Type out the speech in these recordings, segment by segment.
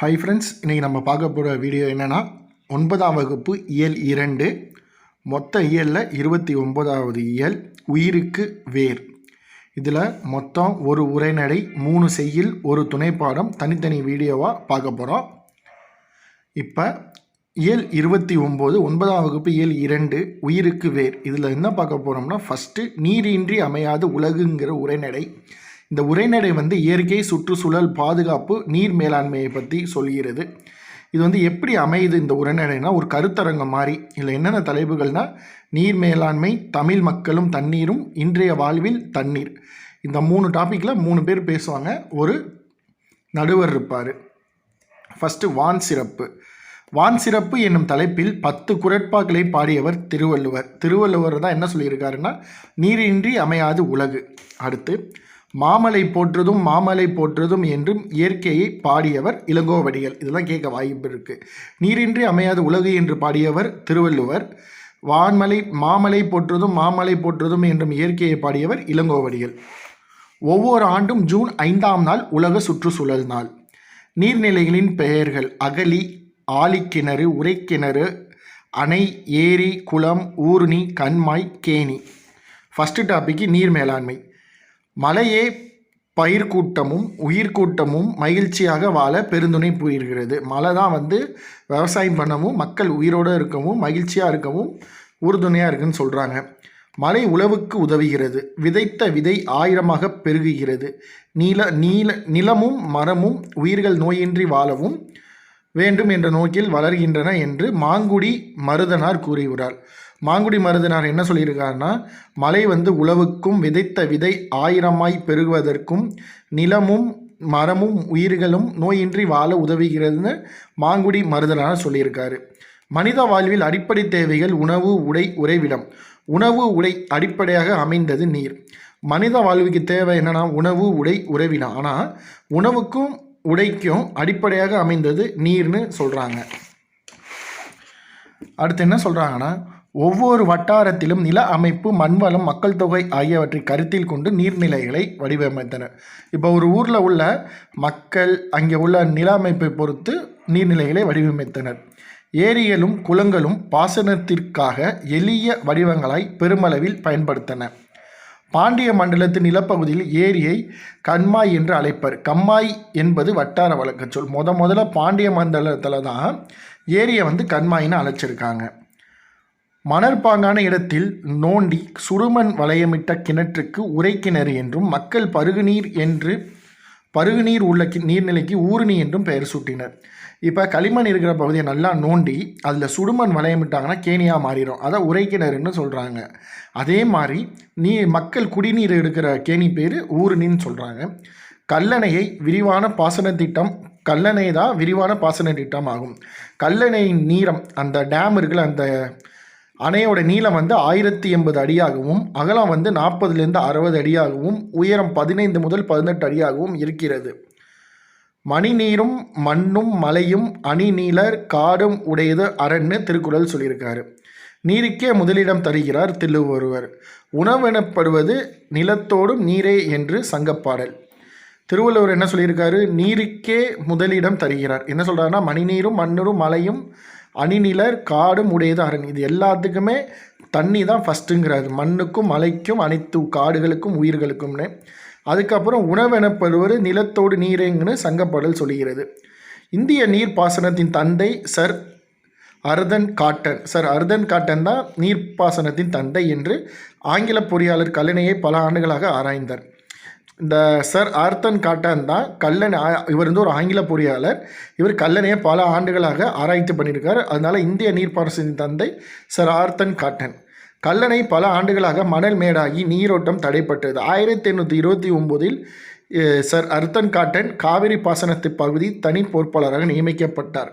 Hi friends இன்றைக்கி நம்ம பார்க்க போகிற வீடியோ என்னென்னா ஒன்பதாம் வகுப்பு இயல் இரண்டு மொத்த இயலில் இருபத்தி ஒன்பதாவது இயல் உயிருக்கு வேர். இதில் மொத்தம் ஒரு உரைநடை மூணு செய்யில் ஒரு துணைப்பாடம் தனித்தனி வீடியோவாக பார்க்க போகிறோம் இப்போ இயல் இருபத்தி ஒம்பது ஒன்பதாம் வகுப்பு இயல் இரண்டு உயிருக்கு வேர். இதில் என்ன பார்க்க போகிறோம்னா ஃபஸ்ட்டு நீரின்றி அமையாது உலகுங்கிற உரைநடை. இந்த உரைநடை வந்து இயற்கை சுற்றுச்சூழல் பாதுகாப்பு நீர் மேலாண்மையை பற்றி சொல்கிறது. இது வந்து எப்படி அமையுது இந்த உரைநடைனா ஒரு கருத்தரங்கம் மாதிரி இதில் என்னென்ன தலைப்புகள்னா நீர் மேலாண்மை தமிழ் மக்களும் தண்ணீரும் இன்றைய வாழ்வில் தண்ணீர். இந்த மூணு டாப்பிக்கில் மூணு பேர் பேசுவாங்க. ஒரு நடுவர் இருப்பார். ஃபஸ்ட்டு வான் சிறப்பு. வான் சிறப்பு என்னும் தலைப்பில் பத்து குரட்பாக்களை பாடியவர் திருவள்ளுவர். திருவள்ளுவர் தான் என்ன சொல்லியிருக்காருன்னா நீரின்றி அமையாது உலகு. அடுத்து மாமலை போற்றுதும் மாமலை போற்றுதும் என்றும் இயற்கையை பாடியவர் இளங்கோவடிகள். இதெல்லாம் கேட்க வாய்ப்பு இருக்குது நீரின்றி அமையாத உலகு என்று பாடியவர் திருவள்ளுவர். வான்மலை மாமலை போற்றுதும் மாமலை போற்றுதும் என்றும் இயற்கையை பாடியவர் இளங்கோவடிகள். ஒவ்வொரு ஆண்டும் ஜூன் ஐந்தாம் நாள் உலக சுற்றுச்சூழல் நாள். நீர்நிலைகளின் பெயர்கள் அகலி ஆழிக்கிணறு உரைக்கிணறு அணை ஏரி குளம் ஊர்ணி கண்மாய் கேணி. ஃபஸ்ட்டு டாபிக்கு நீர் மேலாண்மை. மலையே பயிர்க்கூட்டமும் உயிர்கூட்டமும் மகிழ்ச்சியாக வாழ பெருந்துணை புரிகிறது. மழை தான் வந்து விவசாயம் பண்ணவும் மக்கள் உயிரோடு இருக்கவும் மகிழ்ச்சியாக இருக்கவும் உறுதுணையாக இருக்குன்னு சொல்கிறாங்க மழை உழவுக்கு உதவுகிறது. விதைத்த விதை ஆயிரமாக பெருகுகிறது. நீல நீல நிலமும் மரமும் உயிர்கள் நோயின்றி வாழவும் வேண்டும் என்ற நோக்கில் வளர்கின்றன என்று மாங்குடி மருதனார் கூறுகிறார் மாங்குடி மருதனார் என்ன சொல்லியிருக்காருன்னா மலை வந்து உழவுக்கும் விதைத்த விதை ஆயிரமாய் பெருகுவதற்கும் நிலமும் மரமும் உயிர்களும் நோயின்றி வாழ உதவுகிறதுன்னு மாங்குடி மருதனார் சொல்லியிருக்காரு. மனித வாழ்வில் அடிப்படை தேவைகள் உணவு உடை உறைவிடம். உணவு உடை அடிப்படையாக அமைந்தது நீர். மனித வாழ்வுக்கு தேவை என்னென்னா உணவு உடை உறைவிடம். ஆனால் உணவுக்கும் உடைக்கும் அடிப்படையாக அமைந்தது நீர்னு சொல்கிறாங்க அடுத்து என்ன சொல்கிறாங்கன்னா ஒவ்வொரு வட்டாரத்திலும் நில அமைப்பு மண்வளம் மக்கள் தொகை ஆகியவற்றை கருத்தில் கொண்டு நீர்நிலைகளை வடிவமைத்தனர் இப்போ ஒரு ஊரில் உள்ள மக்கள் அங்கே உள்ள நில அமைப்பை பொறுத்து நீர்நிலைகளை வடிவமைத்தனர். ஏரிகளும் குளங்களும் பாசனத்திற்காக எளிய வடிவங்களாய் பெருமளவில் பயன்படுத்தன. பாண்டிய மண்டலத்து நிலப்பகுதியில் ஏரியை கண்மாய் என்று அழைப்பர். கம்மாய் என்பது வட்டார வழக்கு சொல். முத முதல்ல பாண்டிய மண்டலத்தில் தான் ஏரியை வந்து கண்மாயின்னு அழைச்சிருக்காங்க. மணற்பாங்கான இடத்தில் நோண்டி சுடுமண் வளையமிட்ட கிணற்றுக்கு உரைக்கிணறு என்றும் மக்கள் பருகுநீர் என்று பருகுநீர் உள்ள கி நீர்நிலைக்கு ஊருணி என்றும் பெயர் சூட்டினர். இப்போ களிமண் இருக்கிற பகுதியை நல்லா நோண்டி அதில் சுடுமண் வளையமிட்டாங்கன்னா கேணியாக மாறிடும் அதை உரைக்கிணறுன்னு சொல்கிறாங்க அதே மாதிரி நீ மக்கள் குடிநீர் எடுக்கிற கேணி பேர் ஊருணின்னு சொல்கிறாங்க கல்லணையை விரிவான பாசன திட்டம் கல்லணை தான் விரிவான பாசன திட்டம் ஆகும் கல்லணையின் நீரம் அந்த டேம் இருக்குல்ல அந்த அணையோட நீளம் வந்து ஆயிரத்தி எண்பது அடியாகவும் அகலம் வந்து நாற்பதுலேருந்து அறுபது அடியாகவும் உயரம் பதினைந்து முதல் பதினெட்டு அடியாகவும் இருக்கிறது. மணிநீரும் மண்ணும் மலையும் அணி நீலர் காடும் உடையது அரண்னு திருக்குறள் சொல்லியிருக்காரு. நீருக்கே முதலிடம் தருகிறார் திருவள்ளுவர். உணவெனப்படுவது நிலத்தோடும் நீரே என்று சங்கப்பாடல். திருவள்ளுவர் என்ன சொல்லியிருக்காரு? நீருக்கே முதலிடம் தருகிறார். என்ன சொல்கிறாருன்னா மணிநீரும் மண்ணூரும் மலையும் அணிநிலர் காடும் உடையது அரண். இது எல்லாத்துக்குமே தண்ணி தான் ஃபஸ்ட்டுங்கிறாரு மண்ணுக்கும் மலைக்கும் அனைத்து காடுகளுக்கும் உயிர்களுக்கும்னு. அதுக்கப்புறம் உணவெனப்படுவது நிலத்தோடு நீரேங்கன்னு சங்கப்பாடல் சொல்கிறது இந்திய நீர்ப்பாசனத்தின் தந்தை sir Arthur Cotton. Sir Arthur Cotton தான் நீர்ப்பாசனத்தின் தந்தை என்று ஆங்கில பொறியாளர் கல்லணையை பல ஆண்டுகளாக ஆராய்ந்தார். இந்த சர் ஆர்த்தன் காட்டன் தான் கல்லணை இவர் வந்து ஒரு ஆங்கில பொறியாளர். இவர் கல்லணையை பல ஆண்டுகளாக ஆராய்ச்சி பண்ணியிருக்கார். அதனால் இந்திய நீர்ப்பாசனத்தின் தந்தை சர் ஆர்த்தன் காட்டன். கல்லணை பல ஆண்டுகளாக மணல் மேடாகி நீரோட்டம் தடைப்பட்டது. ஆயிரத்தி எண்ணூற்றி இருபத்தி ஒம்போதில் சர் அர்த்தன் காட்டன் காவிரி பாசனத்து பகுதி தனி பொறுப்பாளராக நியமிக்கப்பட்டார்.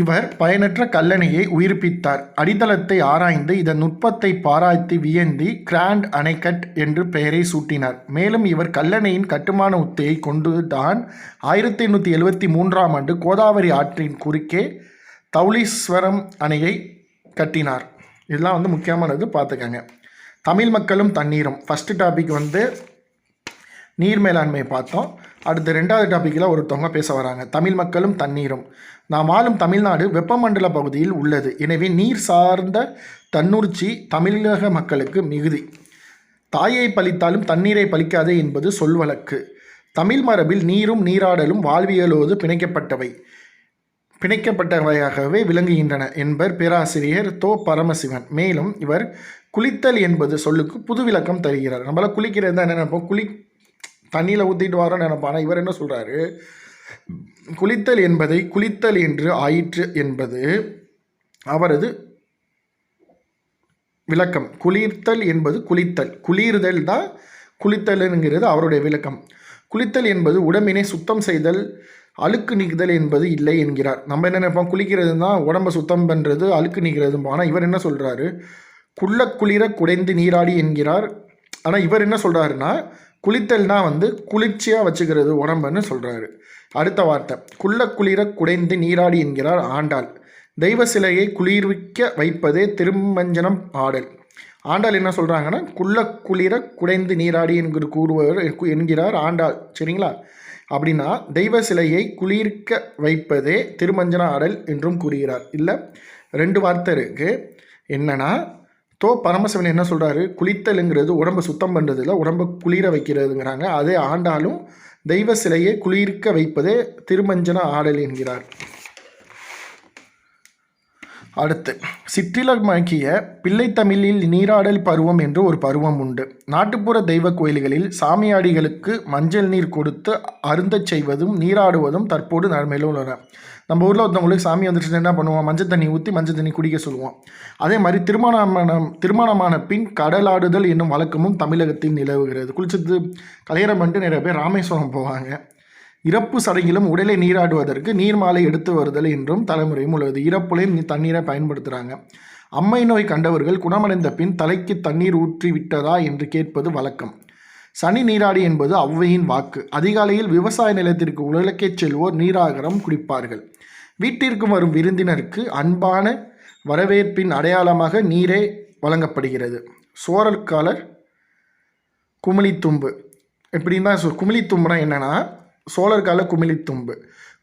இவர் பயனற்ற கல்லணையை உயிர்ப்பித்தார். அடித்தளத்தை ஆராய்ந்து இதன் நுட்பத்தை பாராய்த்து வியந்தி கிராண்ட் அணைக்கட் என்று பெயரை சூட்டினார். மேலும் இவர் கல்லணையின் கட்டுமான உத்தியை கொண்டு தான் ஆயிரத்தி எண்ணூற்றி எழுபத்தி மூன்றாம் ஆண்டு கோதாவரி ஆற்றின் குறுக்கே தௌலீஸ்வரம் அணையை கட்டினார். இதெல்லாம் வந்து முக்கியமானது பார்த்துக்கங்க. தமிழ் மக்களும் தண்ணீரும். ஃபஸ்ட்டு டாபிக் வந்து நீர் மேலாண்மை பார்த்தோம். அடுத்து ரெண்டாவது டாப்பிக்கில் ஒருத்தவங்க பேச வராங்க. தமிழ் மக்களும் தண்ணீரும். நாம் வாழும் தமிழ்நாடு வெப்பமண்டல பகுதியில் உள்ளது. எனவே நீர் சார்ந்த தன்னுர்ச்சி தமிழக மக்களுக்கு மிகுதி. தாயை பலித்தாலும் தண்ணீரை பலிக்காதே என்பது சொல்வழக்கு தமிழ் மரபில் நீரும் நீராடலும் வாழ்வியலோடு பிணைக்கப்பட்டவை பிணைக்கப்பட்டவையாகவே விளங்குகின்றன என்பர் பேராசிரியர் தோ. பரமசிவன். மேலும் இவர் குளித்தல் என்பது சொல்லுக்கு புது விளக்கம் தருகிறார். நம்மளால் குளிக்கிறது தான் என்ன நினைப்போம்? குளி தண்ணியில் ஊற்றிட்டு வரோம்னு நினைப்பான். ஆனால் இவர் என்ன சொல்கிறாரு குளித்தல் என்பதை குளித்தல் என்று ஆயிற்று என்பது அவரது விளக்கம். குளிர்த்தல் என்பது குளித்தல். குளிர்தல் தான் குளித்தல்ங்கிறது அவருடைய விளக்கம். குளித்தல் என்பது உடம்பினை சுத்தம் செய்தல் அழுக்கு நீக்குதல் என்பது இல்லை என்கிறார். நம்ம என்ன நினைப்போம்? குளிக்கிறது தான் உடம்பை சுத்தம் பண்ணுறது அழுக்கு நீக்கிறது ஆனால் இவர் என்ன சொல்கிறாரு குள்ள குளிர குடைந்து நீராடி என்கிறார். ஆனால் இவர் என்ன சொல்கிறாருன்னா குளித்தல்னா வந்து குளிர்ச்சியாக வச்சுக்கிறது உடம்புன்னு சொல்கிறாரு அடுத்த வார்த்தை குள்ள குளிர குடைந்து நீராடி என்கிறார் ஆண்டாள். தெய்வ சிலையை குளிர்விக்க வைப்பதே திருமஞ்சனம் ஆடல் ஆண்டாள் என்ன சொல்கிறாங்கன்னா குள்ள குளிர குடைந்து நீராடி என்கிற கூறுவர் என்கிறார் ஆண்டாள். சரிங்களா? அப்படின்னா தெய்வ சிலையை குளிர்க்க வைப்பதே திருமஞ்சன ஆடல் என்றும் கூறுகிறார். இல்லை ரெண்டு வார்த்தை இருக்குது என்னன்னா தோ பரமசிவன் என்ன சொல்கிறாரு குளித்தலுங்கிறது உடம்பை சுத்தம் பண்ணுறதுல உடம்பை குளிர வைக்கிறதுங்கிறாங்க. அதே ஆண்டாலும் தெய்வ சிலையை குளிர்க்க வைப்பதே திருமஞ்சன ஆடல் என்கிறார். அடுத்து சிற்றிலமாக்கிய பிள்ளைத்தமிழில் நீராடல் பருவம் என்று ஒரு பருவம் உண்டு. நாட்டுப்புற தெய்வ கோயில்களில் சாமியாடிகளுக்கு மஞ்சள் நீர் கொடுத்து அருந்தச் செய்வதும் நீராடுவதும் தற்போது நடைமையில் உள்ளன. நம்ம ஊரில் ஒருத்தவங்களுக்கு சாமி வந்துட்டு என்ன பண்ணுவோம்? மஞ்சள் தண்ணி ஊற்றி மஞ்சள் தண்ணி குடிக்க சொல்லுவோம். அதே மாதிரி திருமணமான திருமணமான பின் கடலாடுதல் என்னும் வழக்கமும் தமிழகத்தில் நிலவுகிறது. குளிச்சது கலையரம் பண்ணிட்டு நிறைய பேர் ராமேஸ்வரம் போவாங்க. இறப்பு சடங்கிலும் உடலை நீராடுவதற்கு நீர் மாலை எடுத்து வருதல் என்றும் தலைமுறையும் உள்ளது. இறப்புலையும் தண்ணீரை பயன்படுத்துகிறாங்க அம்மை நோய் கண்டவர்கள் குணமடைந்த பின் தலைக்கு தண்ணீர் ஊற்றி விட்டதா என்று கேட்பது வழக்கம். சனி நீராடி என்பது ஔவையின் வாக்கு. அதிகாலையில் விவசாய நிலத்திற்கு உலகே செல்வோர் நீராகரம் குடிப்பார்கள். வீட்டிற்கு வரும் விருந்தினருக்கு அன்பான வரவேற்பின் அடையாளமாக நீரே வழங்கப்படுகிறது. சோழர்காலர் குமிழித்தும்பு. எப்படின்னா சொ- குமிழித்தும்புனா என்னன்னா சோழர் கால குமிழித்தும்பு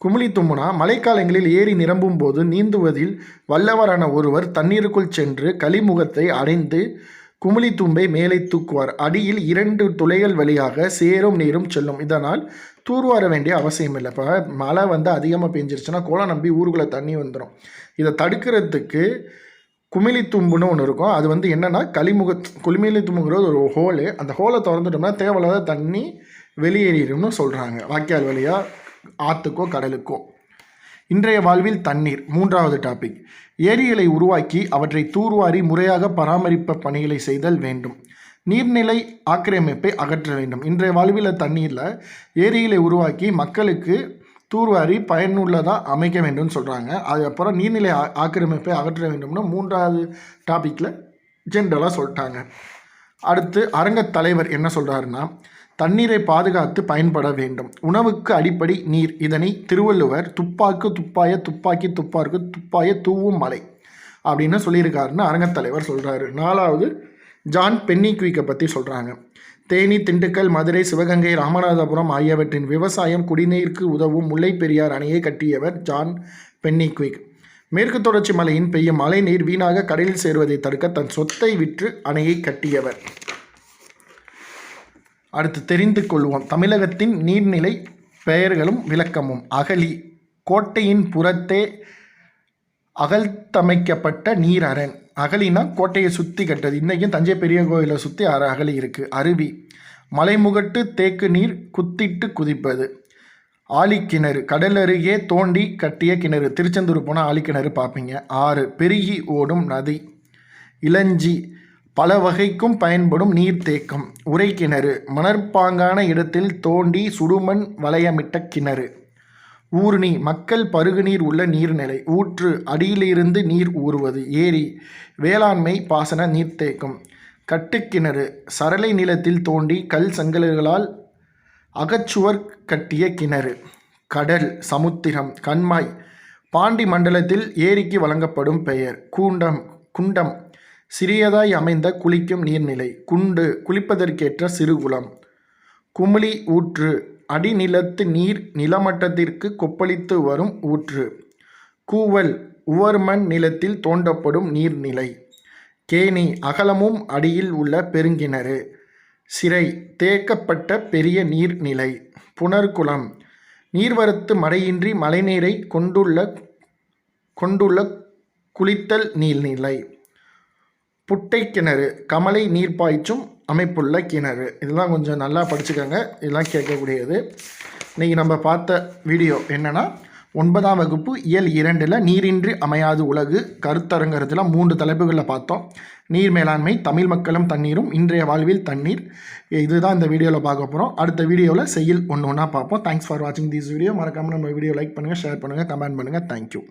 குமிழித்தும்புனா மழைக்காலங்களில் ஏரி நிரம்பும் போது நீந்துவதில் வல்லவரான ஒருவர் தண்ணீருக்குள் சென்று கலிமுகத்தை அடைந்து குமிழித்தும்பை மேலே தூக்குவார். அடியில் இரண்டு துளைகள் வழியாக சேரும் நீரும் செல்லும். இதனால் தூர்வார வேண்டிய அவசியம் இல்லை இப்போ மழை வந்து அதிகமாக பெஞ்சிருச்சுன்னா கோலம் நம்பி ஊருக்குள்ளே தண்ணி வந்துடும் இதை தடுக்கிறதுக்கு குமிழி தும்புன்னு ஒன்று இருக்கும். அது வந்து என்னென்னா களிமுக குமிழி தும்புங்கிறது ஒரு ஹோலு. அந்த ஹோலை திறந்துட்டோம்னா தேவையில்லாத தண்ணி வெளியேறிடும்னு சொல்கிறாங்க வாய்க்கால் வழியாக ஆற்றுக்கோ கடலுக்கோ. இன்றைய வாழ்வில் தண்ணீர் மூன்றாவது டாபிக் ஏரிகளை உருவாக்கி அவற்றை தூர்வாரி முறையாக பராமரிப்பு பணிகளை செய்தல் வேண்டும். நீர்நிலை ஆக்கிரமிப்பை அகற்ற வேண்டும். இன்றைய வாழ்வில் தண்ணீரில் ஏரிகளை உருவாக்கி மக்களுக்கு தூர்வாரி பயனுள்ளதாக அமைக்க வேண்டும்னு சொல்கிறாங்க அதுக்கப்புறம் நீர்நிலை ஆக்கிரமிப்பை அகற்ற வேண்டும்னு மூன்றாவது டாப்பிக்கில் ஜென்ரலாக சொல்லிட்டாங்க. அடுத்து அரங்கத் தலைவர் என்ன சொல்கிறாருன்னா தண்ணீரை பாதுகாத்து பயன்பட வேண்டும். உணவுக்கு அடிப்படை நீர். இதனை திருவள்ளுவர் துப்பாக்கு துப்பாய துப்பாக்கி துப்பாக்கு துப்பாய தூவும் மலை அப்படின்னு சொல்லியிருக்காருன்னு அரங்கத் தலைவர் சொல்கிறாரு நாலாவது ஜான் பென்னிக்விக்கை பற்றி சொல்கிறாங்க தேனி திண்டுக்கல் மதுரை சிவகங்கை ராமநாதபுரம் ஆகியவற்றின் விவசாயம் குடிநீருக்கு உதவும் முல்லை பெரியார் அணையை கட்டியவர் ஜான் பென்னிக்விக் மேற்கு தொடர்ச்சி மலையின் பெய்யும் மழை நீர் வீணாக கடலில் சேருவதை தடுக்க தன் சொத்தை விற்று அணையை கட்டியவர். அடுத்து தெரிந்து கொள்வோம். தமிழகத்தின் நீர்நிலை பெயர்களும் விளக்கமும். அகழி கோட்டையின் புறத்தே அகழ்த்தமைக்கப்பட்ட அரண் அகலின்னா கோட்டையை சுற்றி கட்டது இன்றைக்கும் தஞ்சை பெரிய கோயிலை சுற்றி அற அகழி இருக்குது அருவி மலைமுகட்டு தேக்கு நீர் குத்திட்டு குதிப்பது. ஆழிக்கிணறு கடல் அருகே தோண்டி கட்டிய கிணறு. திருச்செந்தூர் போனால் ஆழிக்கிணறு பார்ப்பீங்க. ஆறு பெருகி ஓடும் நதி. இளஞ்சி பல வகைக்கும் பயன்படும் நீர்த்தேக்கம். உறைக்கிணறு மணற்பாங்கான இடத்தில் தோண்டி சுடுமண் வளையமிட்ட கிணறு. ஊர்ணி மக்கள் பருகுநீர் உள்ள நீர்நிலை. ஊற்று அடியிலிருந்து நீர் ஊறுவது. ஏரி வேளாண்மை பாசன நீர்த்தேக்கம். கட்டுக்கிணறு சரளை நிலத்தில் தோண்டி கல் சங்கல்களால் அகச்சுவர் கட்டிய கிணறு. கடல் சமுத்திரம் கண்மாய் பாண்டி மண்டலத்தில் ஏரிக்கு வழங்கப்படும் பெயர். கூண்டம் குண்டம் சிறியதாய் அமைந்த குளிக்கும் நீர்நிலை குண்டு குளிப்பதற்கேற்ற சிறுகுளம் குமிழி ஊற்று அடிநிலத்து நீர் நிலமட்டத்திற்கு கொப்பளித்து வரும் ஊற்று. கூவல் உவர்மண் நிலத்தில் தோண்டப்படும் நீர்நிலை. கேணி அகலமும் அடியில் உள்ள பெருங்கிணறு. சிறை தேக்கப்பட்ட பெரிய நீர்நிலை. புனர்குளம் நீர்வரத்து மழையின்றி மழைநீரை கொண்டுள்ள கொண்டுள்ள குளித்தல் நீர்நிலை. புட்டை கிணறு கமலை நீர் பாய்ச்சும் அமைப்புள்ள கிணறு. இதெல்லாம் கொஞ்சம் நல்லா படிச்சுக்கோங்க. இதெல்லாம் கேட்கக்கூடியது. இன்றைக்கி நம்ம பார்த்த வீடியோ என்னென்னா ஒன்பதாம் வகுப்பு இயல் இரண்டில் நீரின்றி அமையாது உலகு கருத்தரங்கத்தில் மூன்று தலைப்புகளில் பார்த்தோம். நீர் மேலாண்மை தமிழ் மக்களும் தண்ணீரும் இன்றைய வாழ்வில் தண்ணீர். இதுதான் இந்த வீடியோவில் பார்க்க போகிறோம் அடுத்த வீடியோவில் செய்யல் ஒன்று ஒன்றா பார்ப்போம். தேங்க்ஸ் ஃபார் வாட்சிங் திஸ் வீடியோ மறக்காமல் நம்ம வீடியோ லைக் பண்ணுங்கள் ஷேர் பண்ணுங்கள் கமெண்ட் பண்ணுங்கள் தேங்க்யூ